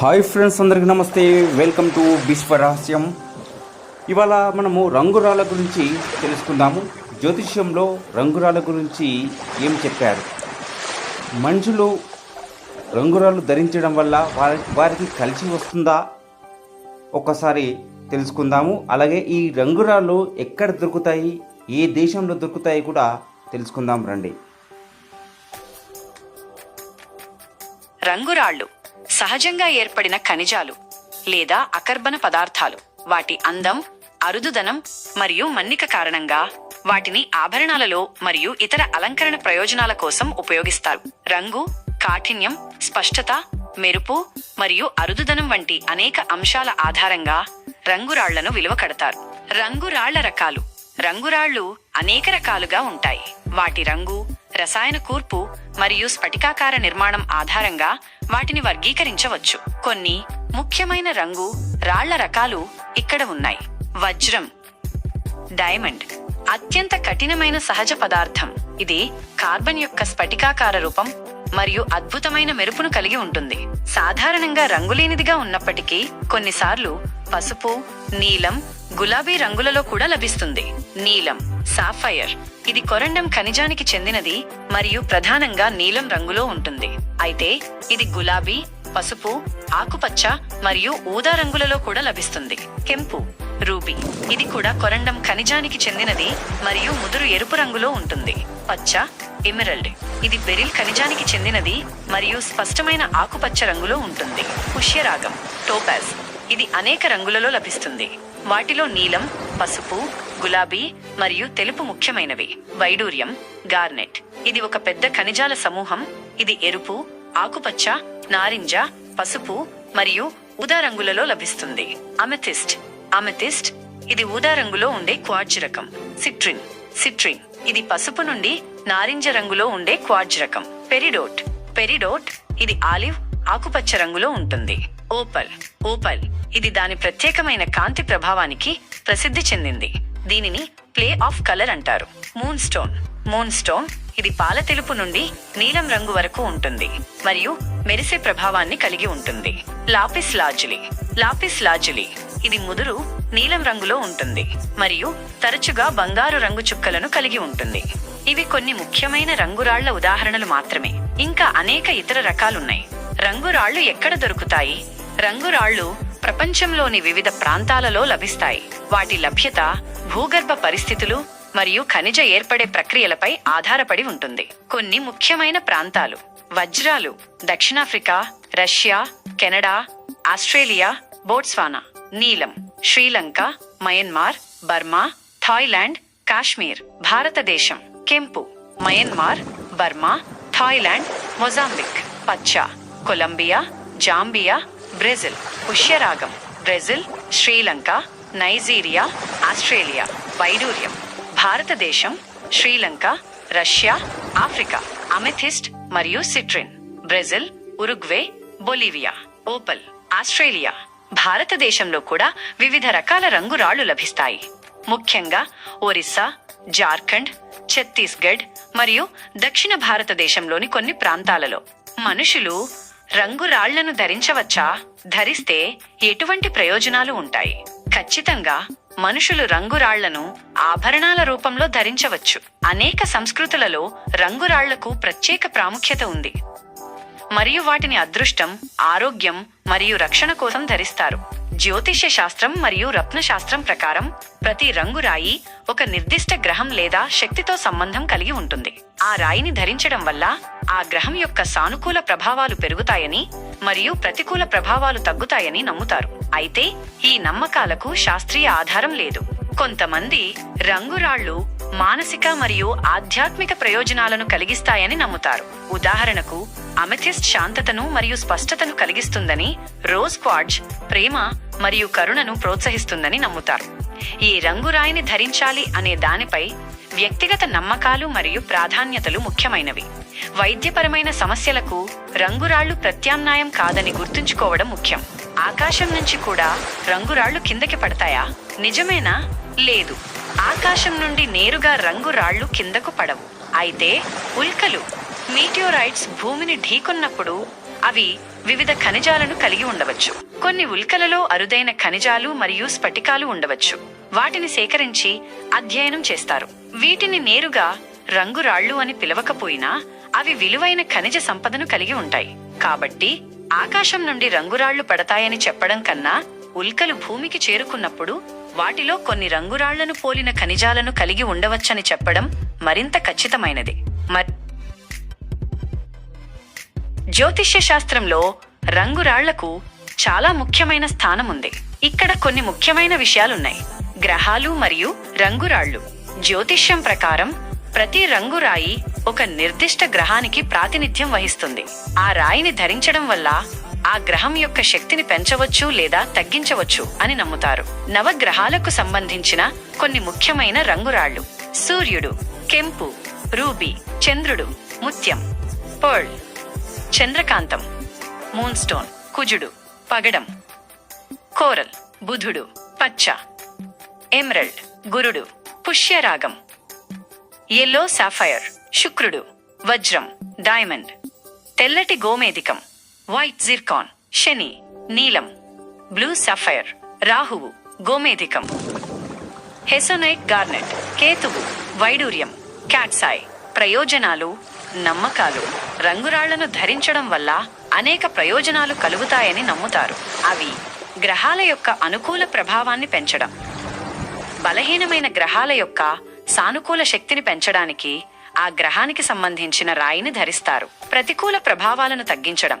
Hi friends అందరికీ నమస్తే. Welcome to విశ్వరహస్యం ఇవాళ మనము రంగురాళ్ళ గురించి తెలుసుకుందాము. జ్యోతిష్యంలో రంగురాల గురించి ఏం చెప్పారు? మనుషులు రంగురాళ్ళు ధరించడం వల్ల వారి వారికి కలిసి వస్తుందా? ఒక్కసారి తెలుసుకుందాము. అలాగే ఈ రంగురాళ్ళు ఎక్కడ దొరుకుతాయి? ఏ దేశంలో దొరుకుతాయి కూడా తెలుసుకుందాం రండి. రంగురాళ్ళు. సహజంగా ఏర్పడిన ఖనిజాలు లేదా అకర్బన పదార్థాలు. వాటి అందం అరుదుదనం మరియు మన్నిక కారణంగా వాటిని ఆభరణాలలో మరియు ఇతర అలంకరణ ప్రయోజనాల కోసం ఉపయోగిస్తారు. రంగు కాఠిన్యం స్పష్టత మెరుపు మరియు అరుదుదనం వంటి అనేక అంశాల ఆధారంగా రంగురాళ్ళను విలువ కడతారు. రంగురాళ్ళ రకాలు. రంగురాళ్ళు అనేక రకాలుగా ఉంటాయి. వాటి రంగు రసాయన కూర్పు మరియు స్ఫటికాకార నిర్మాణం ఆధారంగా వాటిని వర్గీకరించవచ్చు. కొన్ని ముఖ్యమైన రంగు రాళ్ళ రకాలు ఇక్కడ ఉన్నాయి. వజ్రం డైమండ్ అత్యంత కఠినమైన సహజ పదార్థం. ఇది కార్బన్ యొక్క స్ఫటికాకార రూపం మరియు అద్భుతమైన మెరుపును కలిగి ఉంటుంది. సాధారణంగా రంగులేనిదిగా ఉన్నప్పటికీ కొన్నిసార్లు పసుపు నీలం గులాబీ రంగులలో కూడా లభిస్తుంది. నీలం సాఫైర్ ఇది కొరండం ఖనిజానికి చెందినది మరియు ప్రధానంగా నీలం రంగులో ఉంటుంది. అయితే ఇది గులాబీ పసుపు ఆకుపచ్చ మరియు ఊదా రంగులలో కూడా లభిస్తుంది. కెంపు రూబీ. ఇది కూడా కొరండం ఖనిజానికి చెందినది మరియు ముదురు ఎరుపు రంగులో ఉంటుంది. పచ్చ ఎమిరల్డ్. ఇది బెరిల్ ఖనిజానికి చెందినది మరియు స్పష్టమైన ఆకుపచ్చ రంగులో ఉంటుంది. పుష్యరాగం టోపాజ్ ఇది అనేక రంగులలో లభిస్తుంది. వాటిలో నీలం పసుపు గులాబీ మరియు తెలుపు ముఖ్యమైనవి. వైడూర్యం గార్నెట్. ఇది ఒక పెద్ద ఖనిజాల సమూహం. ఇది ఎరుపు ఆకుపచ్చ నారింజ పసుపు మరియు ఊదా రంగులలో లభిస్తుంది. అమెథిస్ట్. అమెథిస్ట్ ఇది ఊదా రంగులో ఉండే క్వార్జ్ రకం. సిట్రిన్. సిట్రిన్ ఇది పసుపు నుండి నారింజ రంగులో ఉండే క్వార్జ్ రకం. పెరిడోట్. పెరిడోట్ ఇది ఆలివ్ ఆకుపచ్చ రంగులో ఉంటుంది. Opal opal. ఇది దాని ప్రత్యేకమైన కాంతి ప్రభావానికి ప్రసిద్ధి చెందింది. దీనిని ప్లే ఆఫ్ కలర్ అంటారు. మూన్ స్టోన్ మూన్ స్టోన్ ఇది పాల తెలుపు నుండి నీలం రంగు వరకు ఉంటుంది మరియు మెరిసే ప్రభావాన్ని కలిగి ఉంటుంది. లాపిస్ లాజులి. లాపిస్ లాజులి ఇది ముదురు నీలం రంగులో ఉంటుంది మరియు తరచుగా బంగారు రంగు చుక్కలను కలిగి ఉంటుంది. ఇవి కొన్ని ముఖ్యమైన రంగురాళ్ళ ఉదాహరణలు మాత్రమే. ఇంకా అనేక ఇతర రకాలున్నాయి. రంగురాళ్ళు ఎక్కడ దొరుకుతాయి? రంగురాళ్ళు ప్రపంచంలోని వివిధ ప్రాంతాలలో లభిస్తాయి. వాటి లభ్యత భూగర్భ పరిస్థితులు మరియు ఖనిజ ఏర్పడే ప్రక్రియలపై ఆధారపడి ఉంటుంది. కొన్ని ముఖ్యమైన ప్రాంతాలు వజ్రాలు దక్షిణాఫ్రికా రష్యా కెనడా ఆస్ట్రేలియా బోట్స్వానా నీలం Sri Lanka Myanmar Burma Thailand Kashmir భారతదేశం కెంపు మయన్మార్ బర్మా థాయిలాండ్ మొజాంబిక్ పచ్చ Colombia Zambia Brazil పుష్యరాగం. Brazil Sri Lanka Nigeria Australia. వైడూర్యం. భారతదేశం శ్రీలంక రష్యా ఆఫ్రికా. అమెథిస్ట్ మరియు citrine. Brazil Uruguay Bolivia. Opal Australia. భారతదేశంలో కూడా వివిధ రకాల రంగురాళ్ళు లభిస్తాయి. ముఖ్యంగా ఒరిస్సా జార్ఖండ్ ఛత్తీస్గఢ్ మరియు దక్షిణ భారతదేశంలోని కొన్ని ప్రాంతాలలో. మనుషులు రంగురాళ్ళను ధరించవచ్చా? ధరిస్తే ఎటువంటి ప్రయోజనాలు ఉంటాయి? ఖచ్చితంగా మనుషులు రంగురాళ్ళను ఆభరణాల రూపంలో ధరించవచ్చు. అనేక సంస్కృతులలో రంగురాళ్ళకు ప్రత్యేక ప్రాముఖ్యత ఉంది. మరియు వాటిని అదృష్టం ఆరోగ్యం మరియు రక్షణ కోసం ధరిస్తారు. జ్యోతిష్య శాస్త్రం మరియు రత్నశాస్త్రం ప్రకారం ప్రతి రంగు రాయి ఒక నిర్దిష్ట గ్రహం లేదా శక్తితో సంబంధం కలిగి ఉంటుంది. ఆ రాయిని ధరించడం వల్ల ఆ గ్రహం యొక్క సానుకూల ప్రభావాలు పెరుగుతాయని మరియు ప్రతికూల ప్రభావాలు తగ్గుతాయని నమ్ముతారు. అయితే ఈ నమ్మకాలకు శాస్త్రీయ ఆధారం లేదు. కొంతమంది రంగురాళ్ళు మానసిక మరియు ఆధ్యాత్మిక ప్రయోజనాలను కలిగిస్తాయని నమ్ముతారు. ఉదాహరణకు అమెథిస్ట్ శాంతతను మరియు స్పష్టతను కలిగిస్తుందని రోజ్ క్వాడ్జ్ ప్రేమ మరియు కరుణను ప్రోత్సహిస్తుందని నమ్ముతారు. ఈ రంగురాయిని ధరించాలి అనే దానిపై వ్యక్తిగత నమ్మకాలు మరియు ప్రాధాన్యతలు ముఖ్యమైనవి. వైద్యపరమైన సమస్యలకు రంగురాళ్ళు ప్రత్యామ్నాయం కాదని గుర్తుంచుకోవడం ముఖ్యం. ఆకాశం నుంచి కూడా రంగురాళ్ళు కిందకి పడతాయా? నిజమేనా? లేదు. ఆకాశం నుండి నేరుగా రంగురాళ్ళు కిందకు పడవు. అయితే ఉల్కలు మీటియోరైట్స్ భూమిని ఢీకొన్నప్పుడు అవి వివిధ ఖనిజాలను కలిగి ఉండవచ్చు. కొన్ని ఉల్కలలో అరుదైన ఖనిజాలు మరియు స్ఫటికాలు ఉండవచ్చు. వాటిని సేకరించి అధ్యయనం చేస్తారు. వీటిని నేరుగా రంగురాళ్ళు అని పిలవకపోయినా అవి విలువైన ఖనిజ సంపదను కలిగి ఉంటాయి. కాబట్టి ఆకాశం నుండి రంగురాళ్ళు పడతాయని చెప్పడం కన్నా ఉల్కలు భూమికి చేరుకున్నప్పుడు వాటిలో కొన్ని రంగురాళ్ళను పోలిన ఖనిజాలను కలిగి ఉండవచ్చని చెప్పడం మరింత ఖచ్చితమైనది. మరి జ్యోతిష్య శాస్త్రంలో రంగురాళ్ళకు చాలా ముఖ్యమైన స్థానం ఉంది ఇక్కడ కొన్ని ముఖ్యమైన విషయాలున్నాయి. గ్రహాలు మరియు రంగురాళ్ళు జ్యోతిష్యం ప్రకారం ప్రతి రంగురాయి ఒక నిర్దిష్ట గ్రహానికి ప్రాతినిధ్యం వహిస్తుంది. ఆ రాయిని ధరించడం వల్ల ఆ గ్రహం యొక్క శక్తిని పెంచవచ్చు లేదా తగ్గించవచ్చు అని నమ్ముతారు. నవగ్రహాలకు సంబంధించిన కొన్ని ముఖ్యమైన రంగురాళ్ళు. సూర్యుడు కెంపు రూబీ చంద్రుడు ముత్యం పర్ల్ చంద్రకాంతం మూన్స్టోన్ కుజుడు పగడం కోరల్ బుధుడు పచ్చ ఎమరల్డ్ గురుడు పుష్యరాగం ఎల్లో సాఫైర్ శుక్రుడు వజ్రం డైమండ్ తెల్లటి గోమేదికం వైట్ జిర్కాన్ శని నీలం బ్లూ సఫైర్ రాహువు గోమేదికం హెసోనైట్ గార్నెట్ కేతువు వైడూర్యం క్యాట్సాయ్ ప్రయోజనాలు నమ్మకాలు. రంగురాళ్ళను ధరించడం వల్ల అనేక ప్రయోజనాలు కలుగుతాయని నమ్ముతారు. అవి గ్రహాల యొక్క అనుకూల ప్రభావాన్ని పెంచడం. బలహీనమైన గ్రహాల యొక్క సానుకూల శక్తిని పెంచడానికి ఆ గ్రహానికి సంబంధించిన రాయిని ధరిస్తారు. ప్రతికూల ప్రభావాలను తగ్గించడం.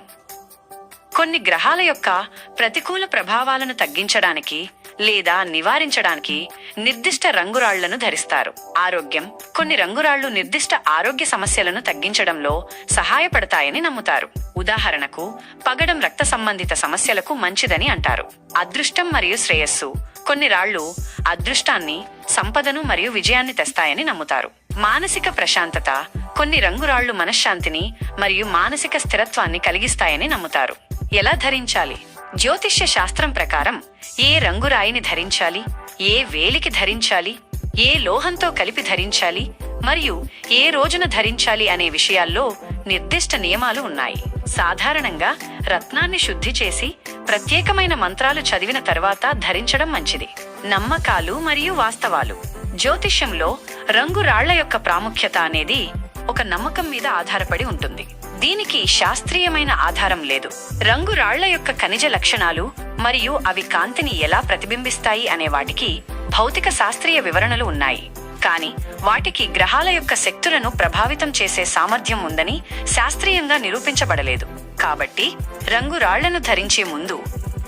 కొన్ని గ్రహాల యొక్క ప్రతికూల ప్రభావాలను తగ్గించడానికి లేదా నివారించడానికి నిర్దిష్ట రంగురాళ్ళను ధరిస్తారు. ఆరోగ్యం కొన్ని రంగురాళ్ళు నిర్దిష్ట ఆరోగ్య సమస్యలను తగ్గించడంలో సహాయపడతాయని నమ్ముతారు. ఉదాహరణకు పగడం రక్త సంబంధిత సమస్యలకు మంచిదని అంటారు. అదృష్టం మరియు శ్రేయస్సు కొన్ని రాళ్ళు అదృష్టాన్ని సంపదను మరియు విజయాన్ని తెస్తాయని నమ్ముతారు. మానసిక ప్రశాంతత కొన్ని రంగురాళ్ళు మనశ్శాంతిని మరియు మానసిక స్థిరత్వాన్ని కలిగిస్తాయని నమ్ముతారు. ఎలా ధరించాలి? జ్యోతిష్య శాస్త్రం ప్రకారం ఏ రంగురాయిని ధరించాలి? ఏ వేలికి ధరించాలి? ఏ లోహంతో కలిపి ధరించాలి? మరియు ఏ రోజున ధరించాలి అనే విషయాల్లో నిర్దిష్ట నియమాలు ఉన్నాయి. సాధారణంగా రత్నాన్ని శుద్ధి చేసి ప్రత్యేకమైన మంత్రాలు చదివిన తర్వాత ధరించడం మంచిది. నమ్మకాలు మరియు వాస్తవాలు. జ్యోతిష్యంలో రంగు రాళ్ళ యొక్క ప్రాముఖ్యత అనేది ఒక నమ్మకం మీద ఆధారపడి ఉంటుంది. దీనికి శాస్త్రీయమైన ఆధారం లేదు. రంగు రాళ్ళ యొక్క ఖనిజ లక్షణాలు మరియు అవి కాంతిని ఎలా ప్రతిబింబిస్తాయి అనే వాటికి భౌతిక శాస్త్రీయ వివరణలు ఉన్నాయి. కానీ వాటికి గ్రహాల యొక్క శక్తులను ప్రభావితం చేసే సామర్థ్యం ఉందని శాస్త్రీయంగా నిరూపించబడలేదు. కాబట్టి రంగు రాళ్ళను ధరించే ముందు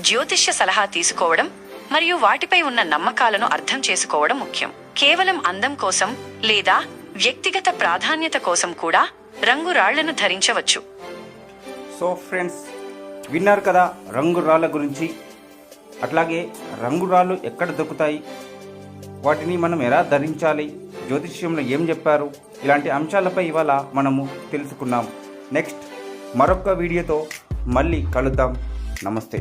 జ్యోతిష్య సలహా తీసుకోవడం మరియు వాటిపై ఉన్న నమ్మకాలను అర్థం చేసుకోవడం ముఖ్యం. కేవలం అందం కోసం లేదా వ్యక్తిగత ప్రాధాన్యత కోసం కూడా రంగు రాళ్ళను ధరించవచ్చు. సో ఫ్రెండ్స్ విన్నారు కదా రంగురాళ్ళ గురించి? అట్లాగే రంగురాళ్ళు ఎక్కడ దొరుకుతాయి? వాటిని మనం ఎలా ధరించాలి? జ్యోతిష్యంలో ఏం చెప్పారు? ఇలాంటి అంశాలపై ఇవాళ మనము తెలుసుకున్నాం. నెక్స్ట్ మరొక వీడియోతో మళ్ళీ కలుద్దాం. నమస్తే.